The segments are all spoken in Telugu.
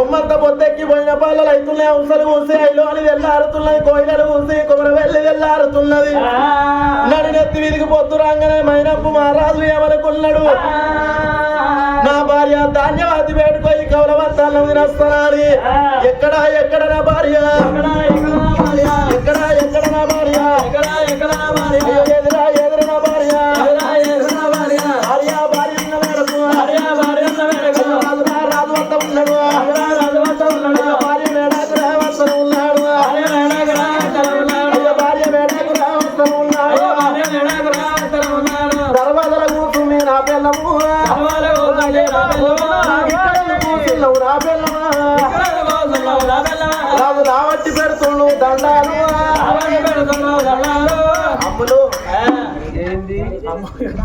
ఉమ్మంత పొద్దెక్కి పోయిన పల్లలు అవుతున్నాయి అవసరం ఊసి అయిలో అని వెళ్ళారుతున్నాయి కోయిలలు ఊసి కొమర వెళ్ళి వెళ్ళారుతున్నది నడినెత్తి వీధికి పొద్దు రాగానే మైనప్పు మహారాజు ఏమనుకున్నాడు నా భార్య ధాన్యవాది వేడుకొని కౌలవంతాలను తినస్తున్నాని ఎక్కడ ఎక్కడ నా భార్య? ఎక్కడ ఎక్కడ నా భార్య? అయ్యో, ఎదురా దర్వాజల కూర్చుని నా పిల్లము కూర్చున్నావు నా పిల్లమా రాజు రావట్టి పెడుతుండు దండాలు అమ్ములు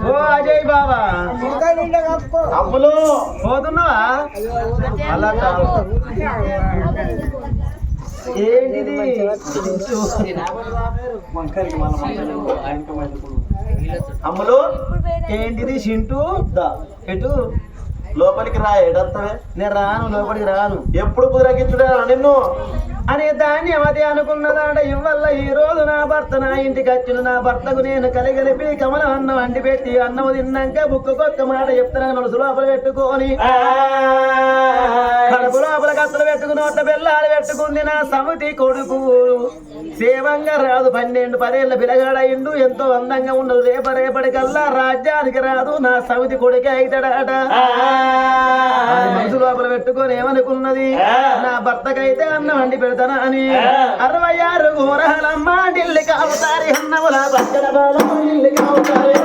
ఓ అజయ్ బాబా అమ్ములు పోతున్నావా అలా కాదు ఏంటిది అమ్ములు ఏంటిది? చింటూ ఎటు? లోపలికి రా ఎడత్తవే నేను రాను లోపలికి రాను. ఎప్పుడు కుదిరగించుడా నిన్ను? అనే దాన్ని అవది అనుకున్నదాడ ఇవల్ల ఈ రోజు నా భర్త నా ఇంటికి వచ్చిన నా భర్తకు నేను కలిగలిపి కమలం అన్నం అండి పెట్టి అన్నం తిన్నాక బుక్కకొక్క మాట చెప్తాను మనసు లోపల పెట్టుకొని. కడుపు లోపల కత్తలు పెట్టుకుని నోట్ల బెల్లాలు పెట్టుకుంది నా సమితి కొడుకు. సేవంగా రాదు పన్నెండు పదేళ్ళ పిల్లగాడయిండు ఎంతో అందంగా ఉండదు రేప రేపటికల్లా రాజ్యానికి రాదు నా సమితి కొడుకే అవుతాడట అది మనసు లోపల పెట్టుకొని ఏమనుకున్నది? నా భర్తకైతే అన్నం వండి పెడతానా అని అరవై ఆరు ఘోరాలమ్మ ఢిల్లీ కావుతారి అన్నముల బచ్చల బాలం ఢిల్లీ కావుతారి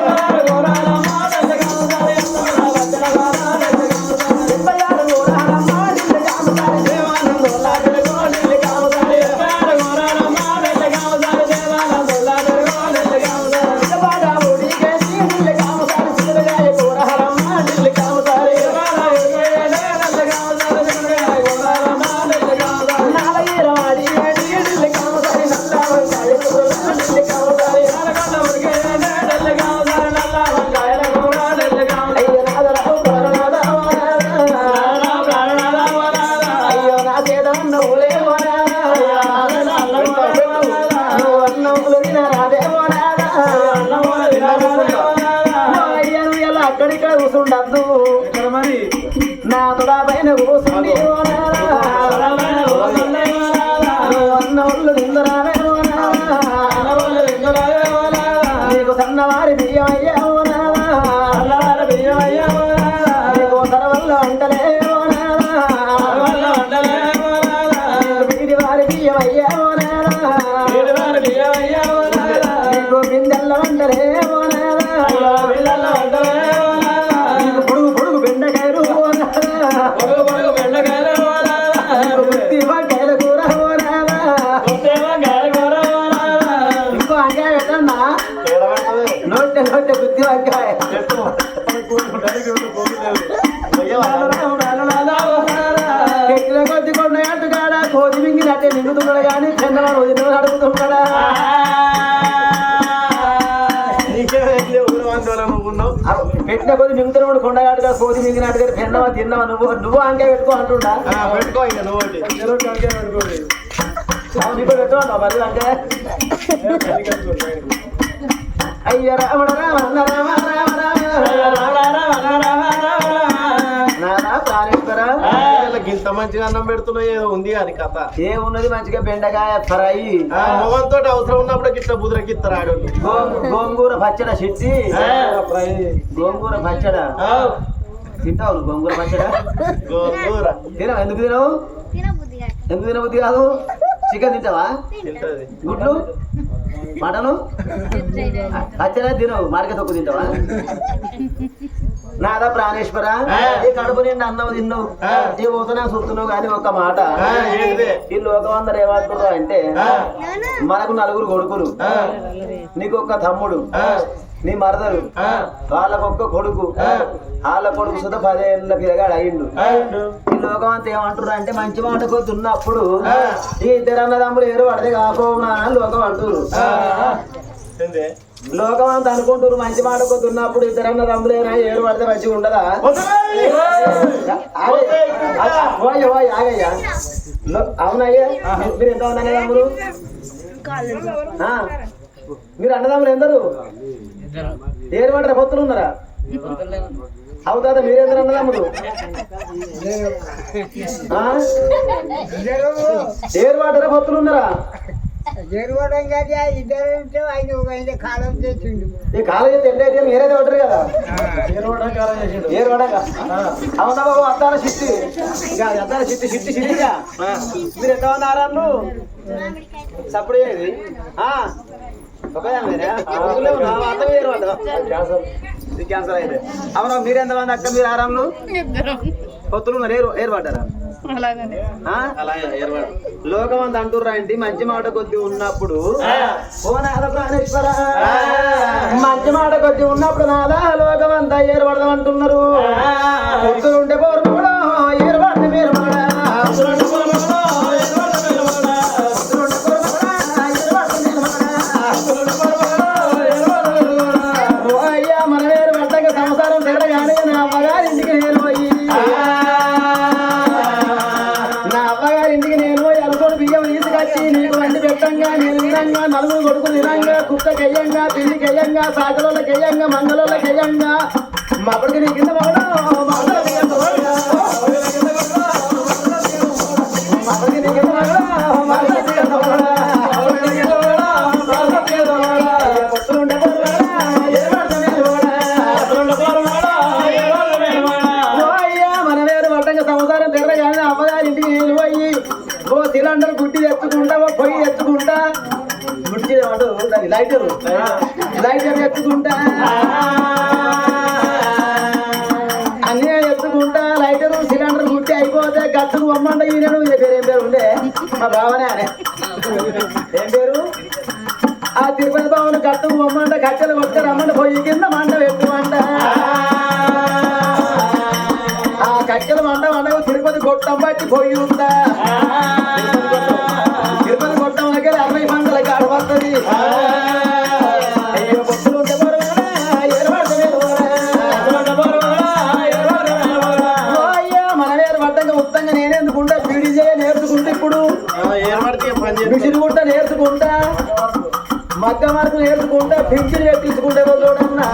我嘞。పెట్టిన కొద్ది మింగుతున్నాడు కొండగాడుగా కోతి మింగినట్టుగా తిన్నావా తిన్నావా నువ్వు నువ్వు అంకే పెట్టుకో అంటుండా పెట్టుకో ఇక నువ్వు. ఇప్పుడు పెట్టుకోండి మరి అంటే అయ్య రావణ రావణ రామ రామ రామ నానా మంచిగా అన్నం పెడుతున్నాయి ఏదో ఉంది అని కథ. ఏమున్నది మంచిగా బెండకాయ ఫ్రై మొగంతో అవసరం ఉన్నప్పుడు గిట్ల బుదరకిస్తారు గో- గోంగూర పచ్చడ చెట్టి గోంగూర పచ్చడ. తింటావు గోంగూర పచ్చడ? గోంగూర. తినవు? ఎందుకు తినవు? ఎందుకు తినబుద్ధి కాదు? చికెన్ తింటావా? తింటది. గుడ్లు? మటను? పచ్చడ తినవు మాడిక తొక్కు తింటావా? నాదా ప్రాణేశ్వర? ఈ కడుపు నిండా అన్నం తిన్నావు. ఈ పోతున్నా చూస్తున్నావు కానీ ఒక మాట? ఈ లోకం అందరు ఏమంటున్నారు అంటే మనకు నలుగురు కొడుకులు. నీకు ఒక్క తమ్ముడు. నీ మరదలు ఆ, వాళ్ళకొక్క కొడుకు. వాళ్ళ కొడుకు సుధ పదేళ్ళ పిల్లగాడు అయ్యిండు ఆ, ఈ లోకం అంతా ఏమంటారు అంటే మంచి మాట కొద్ది ఉన్నప్పుడు ఆ. ఈ ఇద్దరు అన్నదమ్ములు ఎవరు పడితే కాకపోనా అని లోకం అంటారు? లోకం అంతా అనుకుంటారు మంచి మాట కొద్దున్నప్పుడు ఇద్దరన్న తమ్ములేనా ఏరు పడితే మంచిగా ఉండదా? ఆగయ్యా. అవునయ్యా మీరు ఎంత మంది అన్నదమ్ములు. మీరు అన్నదమ్ములు ఎందరు? ఏరు పడరా పొత్తులు ఉన్నారా? అవుతాదా మీరెందరు అన్నదమ్ములు? ఏరు పడరా పొత్తులు ఉన్నారా? ఆయన కాలం ఈ కాలేజీ ఎట్లయితే మీరైతే ఉంటారు కదా? ఏరువాడ కాలం చేసిండు. ఏరు పడక అవునా బాబు అద్దాల ఇంకా అది అద్దాల చిట్టి చిట్టిగా మీరు ఎంత ఆరాళ్ళు సప్పుడు క్యాన్సర్ అయింది. అవునా మీరు ఎంతమంది అక్క మీరు ఆరాళ్ళు పొత్తులు ఉన్నారు ఏరు ఏరు పడ్డారా ఆ? అలాగే ఏరువాడ. లోకం అంత అంటుర్రా ఏంటి మంచి మాట కొద్ది ఉన్నప్పుడు. ఓ నాద ప్రాణేశ్వర. మంచి మాట కొద్ది ఉన్నప్పుడు నాదా లోకం అంతా ఏర్పడదాం అంటున్నారు పొత్తులు ఉంటే పోరు తీసుకొచ్చి పెట్టంగా నేను నలుగురు కొడుకు తినంగా కుక్క కెయ్యంగా పిల్లి కెయ్యంగా సాకలోళ్ళ కెయ్యంగా మంగళోళ్ళ కెయ్యంగా మా కొడుకు నీ కింద మగడం ఏమంటారు లైటర్ లైటర్ అన్నీ ఎత్తుకుంటా లైటర్ సిలిండర్ గుట్టి అయిపోతే గట్టుకు బొమ్మంట ఈయనను ఈయన పేరు ఏం పేరు ఉండే? మా బావనే అనే. ఏం పేరు? ఆ తిరుపతి బావను గట్టుకు బొమ్మంట కట్టెలు కొట్టే రమ్మంట పోయి కింద మంట పెట్టుమంట ఆ కట్టెలు మంట మండ తిరుపతి కొట్టం బట్టి పోయి మిషన్ మగ్గ మార్కు నేర్చుకుంటా పింఛన్ పెట్టించుకుంటే చూడన్నా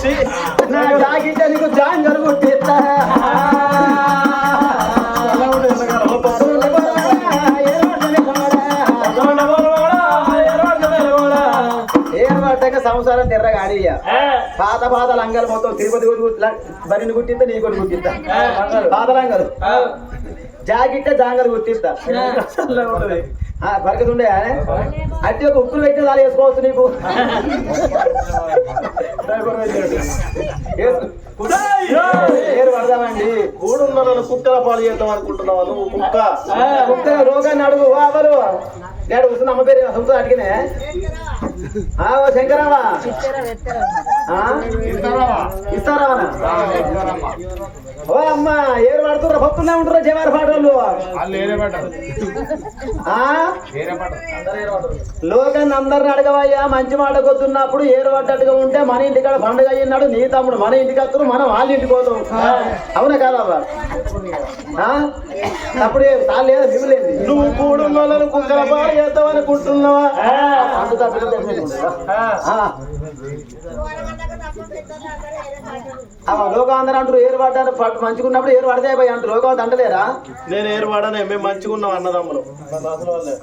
ఛీ. నా జాకెట్ నీకు జాంగలు కుట్టిస్తా సంసారం తెర్రగాడి పాత పాత లంగలు మొత్తం తిరుపతి బరిని కుట్టిస్తా నీ కూడా కుట్టిస్తా పాత లంగలు. జాకెట్ జాంగలు కుట్టిస్తా అలా ఉంటది. ఆ, బరకత ఉండే అట్టి ఒక ఉప్పులు పెట్టి దాని వేసుకోవచ్చు నీకు. పడదామండి. కూడున్న కుక్కల పాలు చేద్దాం అనుకుంటున్నావా నువ్వు కుక్క. కుక్క రోగాన్ని అడుగు. అవరు నేను వస్తున్న అమ్మ పేరు సొంత అడిగినే. శంకరావా ఆ? ఇస్తారావనా ఓ అమ్మ పడుతుర్రా భక్తులే ఉంటురా జవారి పాటలు. ఆ? లోకాన్ని అందరిని అడగవయ్యా మంచి మాట కొద్దున్నప్పుడు ఏరు పడ్డట్టుగా ఉంటే మన ఇంటికాడ పండుగ అయ్యినాడు నీ తమ్ముడు మన ఇంటికి వస్తారు మనం వాళ్ళ ఇంటికి పోతాం. అవునా కాదా? అప్పుడు లేదా మిగులేదు నువ్వు పాలు చేద్దాం అనుకుంటున్నావా? లోకం అందరూ అంటారు ఏరు పడ్డారు పట్టు మంచుకున్నప్పుడు ఏరు పడితే పోయి అంటారు లోకం అంటలేరా? నేను ఏరు పడనే మేము మంచిగా ఉన్నాం అన్నదమ్ములు.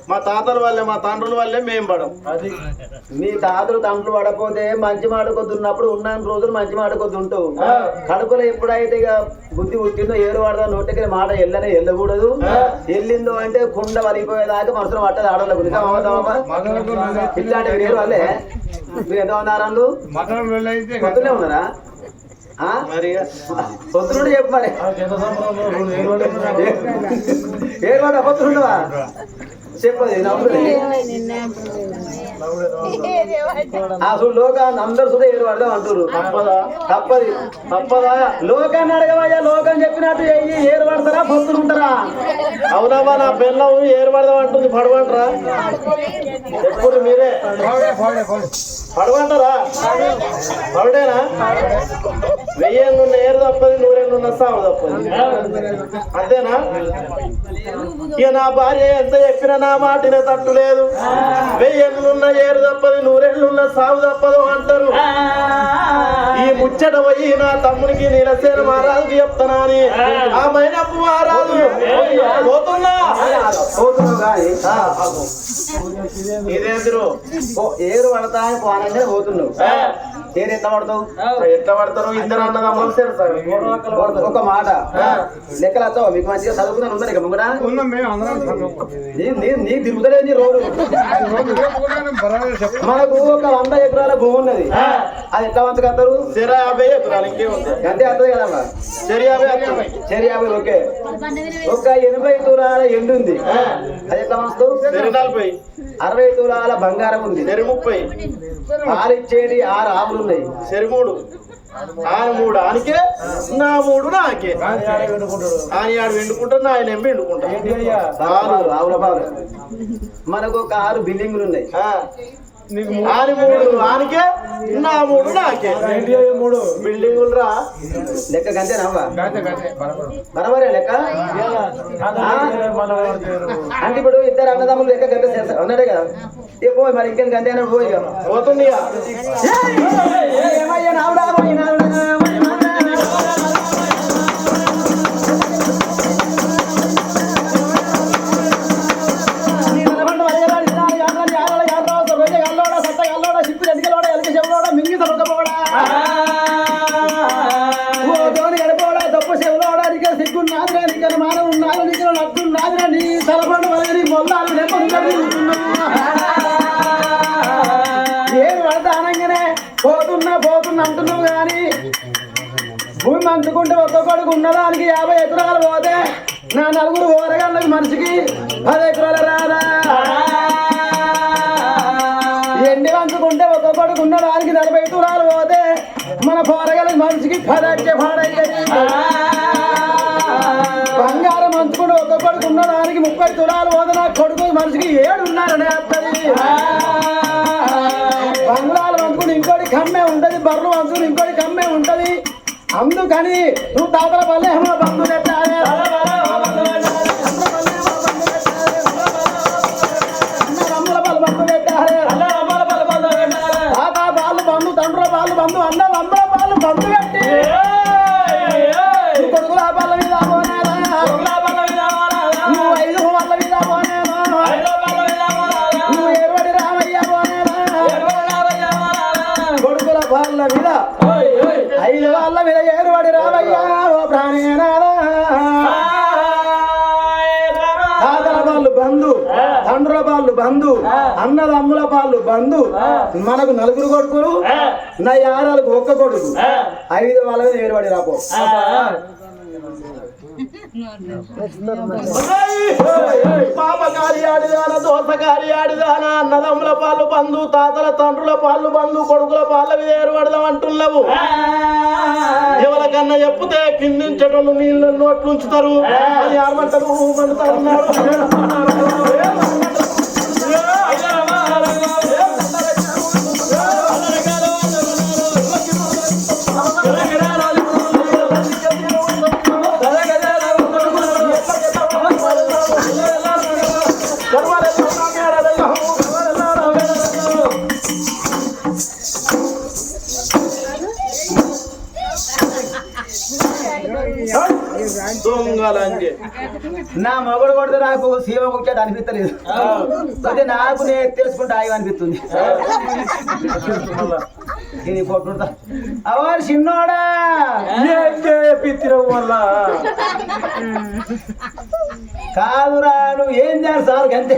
మా తాతల వల్లే మా తండ్రుల వల్లే మేము పడం. అది. మీ తాతలు తండ్రులు పడపోతే మంచి మాట కొద్ది ఉన్నప్పుడు ఉన్నాను రోజులు మంచి మాట కొద్ది ఉంటావు. కడుపులో ఎప్పుడైతే ఇక బుద్ధి పుట్టిందో ఏరు పడదా నోటికి మాట ఎల్లనే వెళ్ళకూడదు వెళ్ళిందో అంటే కుండ వలిపోయేదాకా మనసులో పట్టదు ఆడవాళ్ళకు. నిజం అవుతామా ఇట్లాంటి మీరు వాళ్ళే? మీరు ఎంత ఉన్నారు ఉన్నారా? పొద్దునుండి చెప్పు మరి. ఏ మాట పొద్దునుండవా చెప్పదు అసలు లోకాన్ని అందరు కూడా ఏడు పడదాం అంటారు తప్పదా? తప్పది. తప్పదా? లోకాన్ని అడగవయ్యా లోకం చెప్పినట్టు చెయ్యి. ఏరు పడతారా? పొద్దునుంటారా అవునమ్మా నా బెల్లం ఏర్పడదాం అంటుంది. పడవంటరా ఎప్పుడు మీరే? పడవంటారా పడేనా వెయ్యేళ్ళున్న ఏరు తప్పది తప్పది అంతేనా? ఇక నా భార్య ఎంత చెప్పినా నా మాటిన తట్టు లేదు. వెయ్యేళ్ళున్న ఏరు తప్పది నూరేళ్ళున్న సాగు తప్పదు అంటారు. ఈ ముచ్చట పోయి నా తమ్మునికి నీలసేన మహారాజుకి చెప్తానా అని. ఆ మైనప్పు మహారాజు పోతున్నా. ఇదేందిరు? ఏరు పడతా పోనంటే పోతున్నావు. ఏరు ఎట్లా పడతావు? ఎట్లా పడతారు ఇద్దరు అన్నదమ్ములు ఒక మాట. లెక్కలు వచ్చావా మీకు మంచిగా చదువుకున్నాను ఉందని ఇక ముంగడా ఉన్నాం మేము అందరం నీ- నీ- నీ తిరుగుతలేదు నీ రోడ్డు. మనకు ఒక వంద ఎకరాల భూమి ఉన్నది. అది ఎట్లా వంచగలుగుతారు సిర యాభై ఎకరాలు ఇంకేముంది అంతే అర్థం కదమ్మా సిర యాభై. సరే యాభై ఓకే. ఒక ఎనభై తులాల ఎండు ఉంది. అది ఎట్లా వంచుతావు? సిర నలభై. అరవై తులాల బంగారం ఉంది. సిరి ముప్పై. ఆరు ఇచ్చేది ఆరు ఆవులు ఉన్నాయి. సిరి మూడు ఆయన మూడు ఆనికే నా మూడు నాకే. ఆయన ఆడు వెండుకుంటాడు ఆయన ఏం వెండుకుంటాడు? ఆరు ఆవుల పావులు మనకు ఒక ఆరు బిల్డింగులు ఉన్నాయి. ఆయన మూడు ఆనికే నా మూడు నాకే. మూడు. బిల్డింగులు రా లెక్క గంతే నవ్వా? బరబరే లెక్క? అంటే ఇప్పుడు ఇద్దరు అన్నదమ్ములు లెక్క గంట చేస్తారు అన్నాడే కదా? ఏ పోయి మరి ఇంకేం గంతే అన్నాడు పోయి. పోతుంది. ఏమయ్యా నావుడా పోయి పోతే మన పోరగల మనిషికి పదచ్చే పాడయ్యేది బంగారం మంచుకుంటే ఒక్కొక్కడికి ఉన్నదానికి ముప్పై తులాలు పోతే నా కొడుకు మనిషికి ఏడున్నారనే అత్తది బంగ్లాలు అంచుకుని ఇంకోటి కమ్మే ఉంటది. బర్రు అంచుకుని ఇంకోటి కమ్మే ఉంటది. అందుకని నువ్వు తాతల పల్లె బంధువులు ఎట్లా వాళ్ళ మీద ఐదు వాళ్ళ మీద ఏర్వడి రామయ్య ఓ ప్రాణేనారా తాతల వాళ్ళు బంధు తండ్రుల వాళ్ళు బంధు అన్నదమ్ముల వాళ్ళు బంధు మనకు నలుగురు కొడుకులు నా యారాలకు ఒక్క కొడుకు ఐదు వాళ్ళ మీద ఏర్పడి రాపో పాపకారి ఆడిదాన దోసకారి ఆడిదాన అన్నదమ్ముల పాలు బంధు తాతల తండ్రుల పాలు బంధు కొడుకుల పాలు మీద ఏర్పడదాం అంటున్నావు ఎవరికన్నా చెప్తే కిందించటోళ్ళు నీళ్ళు నోట్లు ఉంచుతారు అని ఏమంటారు నా మొగడు కొడితే నాకు సీమ ముఖ్యత అనిపించలేదు అయితే నాకు నేను తెలుసుకుంటే ఆగి అనిపిస్తుంది. ఇది పొట్టుంటా అవర్ చిన్నోడా? వల్ల కాదురా నువ్వు ఏం చేయాలి సార్ అంతే.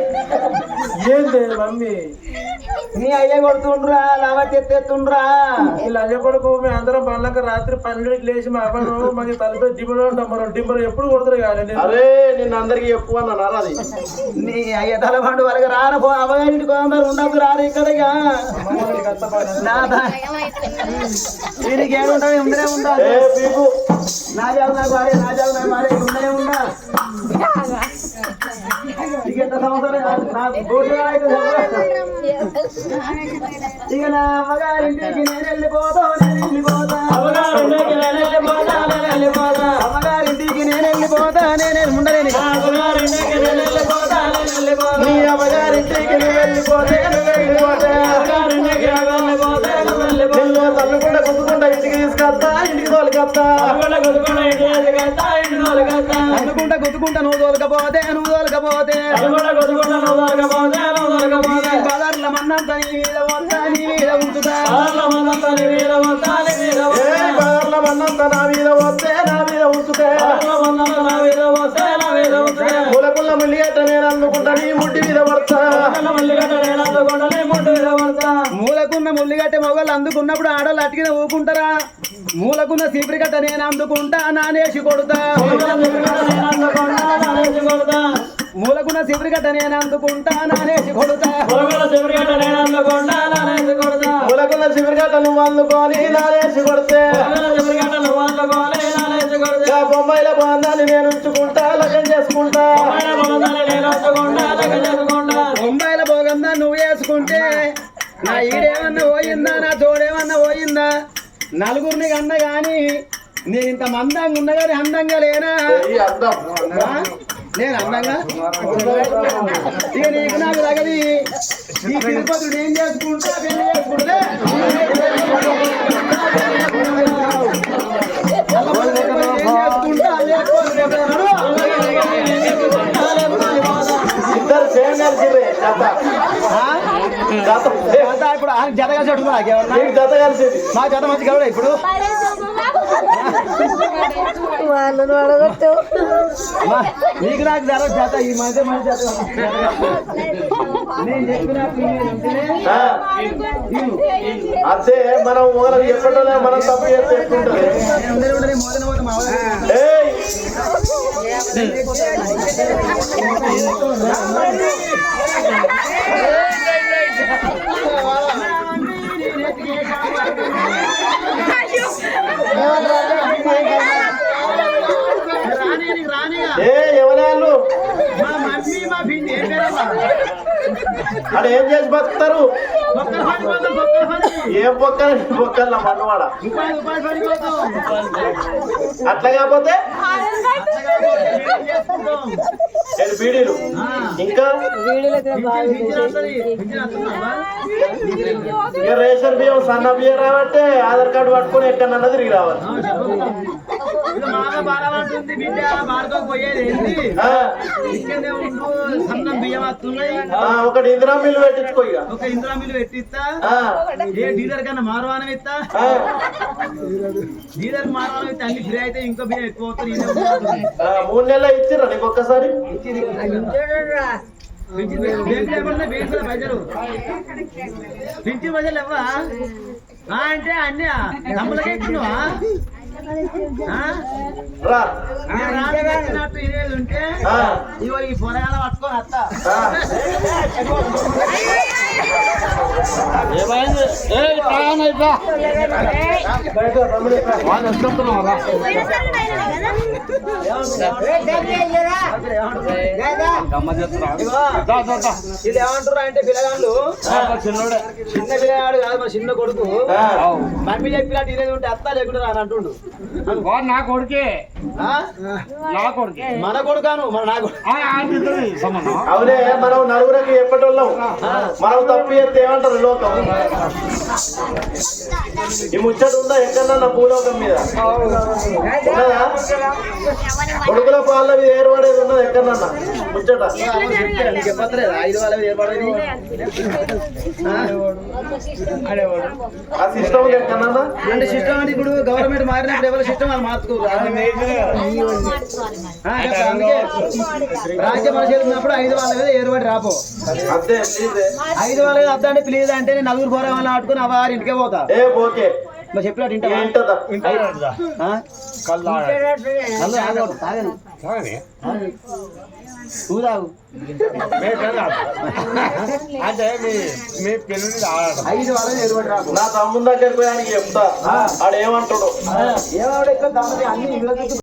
ఏంది మమ్మీ. నీ అయ్య కొడుతుండ్రా లావట్ ఎత్తేస్తుండ్రా. ఇలా కొడుకు మేము అందరం పనులకు రాత్రి పన్నెండుకి లేచి మా అబ్బాయి మాకు తలపై దిబ్బలు ఉంటాం మనం. దిబ్బలు ఎప్పుడు కొడతారు కానీ అరే నిన్ను అందరికి చెప్పు అన్నారు అది. నీ అయ్య తలపండు వాళ్ళకి రాను పో అవగారింటి కొందరు ఉండదు రారు ఇక్కడిగా దీనికి ఏముంటుంది ఉండనే ఉండాలి నా జాబు నాకు వాడే నా జాబు నాకు వాడే ఉండనే ఉండా ఇక. నా అమ్మగారింటికి నేను వెళ్ళిపోతా నేను వెళ్ళిపోతా అమ్మగారింటికి నేను వెళ్ళిపోతా నేను వెళ్ళిపోతా అమ్మగారింటికి నేను వెళ్ళిపోతా నేను ఉండలేని అమ్మగారింటికి నేను వెళ్ళిపోతా నేను వెళ్ళిపోతా నీ అమ్మగారింటికి నువ్వు వెళ్ళిపోతే వెళ్ళిపోతే అమ్మగారింటికి నేను వెళ్ళిపోతా నేను వెళ్ళిపోతా తీసుకొస్తా ఇంటికి తోలుకొస్తా అనుకుంటా గుద్దుకుంటా నువ్వు తోలకపోతే నువ్వు తోలకపోతే. బజార్ల మన్నంత నీ మీద వస్తా నీ మీద ఉంచుతా. ఏ బార్ల మన్నంత నా మీద వస్తే నా మీద ఉంచుతే. ములకుల్ల ముల్లిగట్ట నేను అందుకుంటా నీ ముడ్డి మీద పడతా. మూలకున్న ముల్లిగట్టె మొగలు అందుకున్నప్పుడు ఆడలు అటికిన ఊకుంటారా మూలకున్న సీపిరి గట్ట నేను అందుకుంటా నానేసి కొడుతా. మూలకున్న సిపిరి గట్ట నేను అందుకుంటా నానేసి కొడుతా. ములకుల్ల చివరిగట్ట నువ్వు అందుకొని నానేసి కొడితే. బొమ్మాయిల బాంధాన్ని నేను ఉంచుకుంటా లగ్నం చేసుకుంటా. బొంబాయిల భోగందా నువ్వు వేసుకుంటే నా ఈడేమన్నా పోయిందా? నా తోడేమన్నా పోయిందా? నలుగురిని కన్న గాని నేను ఇంత మందంగా ఉన్నా కానీ అందంగా లేనా? నేను అందంగా? ఇక నీకు నాకు తగది. ఈ తిరుపతుడు ఏం చేసుకుంటా? పెళ్ళి చేసుకుంటే? ఇద్దరు సేమ్ కలిసిర్రే జత జత ఇప్పుడు ఆ జతగా చెట్టు జత కలిసింది మా జత మంచి కావడా ఇప్పుడు వాళ్ళను అడగొచ్చు నీకు నాకు జర జత ఈ మధ్య మంచి జత నేను మనం మనం తప్పు చేస్తే ఏ ఎవరాళ్ళు మా మమ్మీ మా పిన్ని ఏం పేరమ్మా అక్కడ ఏం చేసి బతుకుతారు? ఏం బొక్కలు? బొక్కల పోతాం. అట్లా కాకపోతే? ఏడు బీడీలు. ఇంకా? రేషన్ బియ్యం సన్న బియ్యం రాబట్టే ఆధార్ కార్డు పట్టుకొని ఎక్కడన్నా తిరిగి రావాలి. బాధపడుతుంది బిడ్డ. పోయేది ఏంటి ఉండు సన్నం బియ్యం వస్తున్నాయి ఒకటి ఇందిరా మిల్లు పెట్టించుకో ఒక ఇంద్రా మిల్లు పెట్టిస్తా. ఆ, ఏ డీలర్ కన్నా మారవానం ఇస్తా? డీలర్ మారవానం ఇస్తే అన్ని ఫ్రీ అయితే ఇంకో బియ్యం ఎక్కువ అవుతుంది మూడు నెలలు నీకు ఒక్కసారి? పింఛన్ ఇవ్వా అంటే అన్ని తమ్ములకే ఇచ్చినవా? ఉంటే ఆ, ఇగో ఈ పొరగాల పట్టుకొని వస్తా ఆ. ఇది ఏమంటారు అంటే పిల్లగాళ్ళు చిన్న పిల్లగాడు కాదు మా చిన్న కొడుకు మమ్మీ చెప్పినట్టు ఇదే ఉంటే అత్త లేకుండా అని అంటుండు నా కొడుకే నా కొడుకే మన కొడుకాను మన నా కొడుకు అవునే మనం నలుగురికి ఎప్పటి వాళ్ళం మనం తప్పు చేస్తే ఏమంటారు అంటారు లోకం? ఈ ముచ్చట ఉందా ఎక్కడన్నా భూలోకం మీద? ఉన్నదా? కొడుకుల పాల మీద ఏర్పడేది ఉన్నది ఎక్కడన్నా? ముచ్చట. ఐదు వాళ్ళ ఏర్పడని ఆ సిస్టమ్ ఎక్కడన్నా? అంటే సిస్టమ్ అంటే ఇప్పుడు గవర్నమెంట్ మారినప్పుడు ఎవరి సిస్టమ్ వాళ్ళు మార్చుకోరు. రాజ్య ఉన్నప్పుడు ఐదు వాళ్ళ మీద ఏర్పడి రాపో. అంతే ఐదు వాళ్ళ మీద అద్దంటే ప్లీజ్ అంటే నేను నలుగురు పోరా వాళ్ళని ఆడుకుని ఆ వారి ఇంటికే పోతా. ఏ ఓకే మరి చెప్పినట్టు. నువ్వు తాగు. అంటే మీ మీ ఐదు నా తమ్ముని దగ్గరికి పోయి ఆయనకి చెప్తా. ఆడు ఏమంటాడు. ఏమావిడ ఇక్కడ దాని అన్ని ఇంగ్లీష్